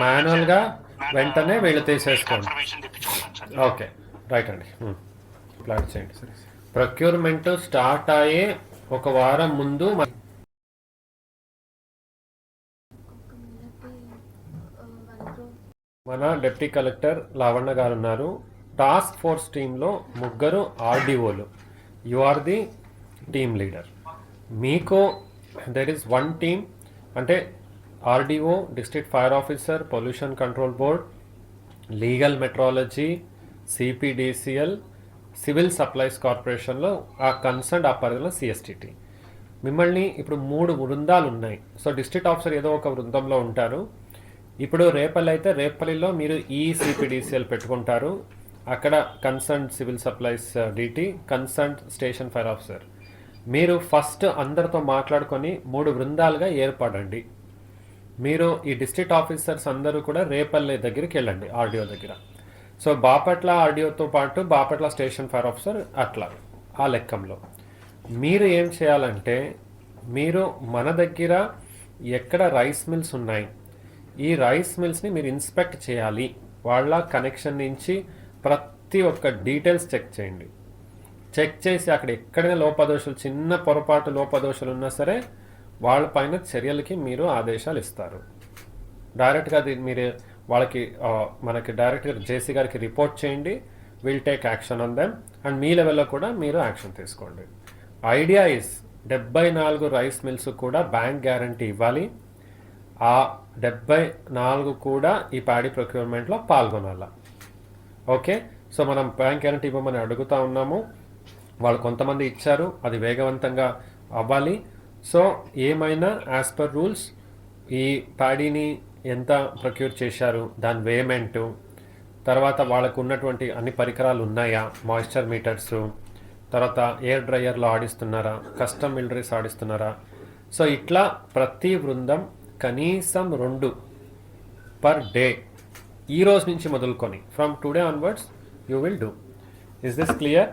మాన్యువల్గా వెంటనే వీళ్ళు తీసేసుకోండి. ఓకే రైట్ అండి. ప్లాన్ చేయండి. ప్రొక్యూర్మెంట్ స్టార్ట్ అయ్యే ఒక వారం ముందు మన డిప్టీ కలెక్టర్ లావణ్య గారు ఉన్నారు. టాస్క్ ఫోర్స్ టీంలో ముగ్గురు ఆర్డీఓలు. You are the team leader మీకు దెర్ ఇస్ వన్ టీమ్ అంటే RDO district fire officer pollution control board legal metrology CPDCL civil supplies కార్పొరేషన్లో ఆ కన్సర్న్ ఆ పరిధిలో సిఎస్టిటి. మిమ్మల్ని ఇప్పుడు మూడు బృందాలు ఉన్నాయి. సో డిస్ట్రిక్ట్ ఆఫీసర్ ఏదో ఒక బృందంలో ఉంటారు. ఇప్పుడు రేపల్లి అయితే రేపల్లిలో మీరు ఈ సిపిడిసిఎల్ పెట్టుకుంటారు. అక్కడ concern civil supplies DT concern station fire officer. మీరు ఫస్ట్ అందరితో మాట్లాడుకొని మూడు బృందాలుగా ఏర్పడండి. మీరు ఈ డిస్ట్రిక్ట్ ఆఫీసర్స్ అందరూ కూడా రేపల్లె దగ్గరికి వెళ్ళండి ఆర్డీఓ దగ్గర. సో బాపట్ల ఆర్డీఓతో పాటు బాపట్ల స్టేషన్ ఫైర్ ఆఫీసర్ అట్లా ఆ లెక్కంలో. మీరు ఏం చేయాలంటే మీరు మన దగ్గర ఎక్కడ రైస్ మిల్స్ ఉన్నాయి ఈ రైస్ మిల్స్ని మీరు ఇన్స్పెక్ట్ చేయాలి. వాళ్ళ కనెక్షన్ నుంచి ప్రతి ఒక్క డీటెయిల్స్ చెక్ చేయండి. చెక్ చేసి అక్కడ ఎక్కడైనా లోపదోషాలు చిన్న పొరపాటు లోపదోషాలు ఉన్నా సరే వాళ్ళపైన చర్యలకి మీరు ఆదేశాలు ఇస్తారు. డైరెక్ట్గా అది మీరు వాళ్ళకి మనకి డైరెక్ట్గా జేసీ గారికి రిపోర్ట్ చేయండి. Will take action on them. And మీ లెవెల్లో కూడా మీరు యాక్షన్ తీసుకోండి. ఐడియా ఇస్ డెబ్బై నాలుగు రైస్ మిల్స్ కూడా బ్యాంక్ గ్యారంటీ ఇవ్వాలి. ఆ డెబ్బై నాలుగు కూడా ఈ ప్యాడీ ప్రొక్యూర్మెంట్లో పాల్గొనాల. ఓకే? సో మనం బ్యాంక్ గ్యారంటీ ఇవ్వమని అడుగుతా ఉన్నాము. వాళ్ళు కొంతమంది ఇచ్చారు. అది వేగవంతంగా అవ్వాలి. సో ఏమైనా యాజ్ పర్ రూల్స్ ఈ ప్యాడీని ఎంత ప్రొక్యూర్ చేశారు దాని వేమెంటు తర్వాత వాళ్ళకు ఉన్నటువంటి అన్ని పరికరాలు ఉన్నాయా మాయిశ్చర్ మీటర్స్ తర్వాత ఎయిర్ డ్రయర్లో ఆడిస్తున్నారా కస్టమ్ మిల్డరీస్ ఆడిస్తున్నారా. సో ఇట్లా ప్రతి బృందం కనీసం రెండు పర్ డే ఈ రోజు నుంచి మొదలుకొని from today onwards you will do is this clear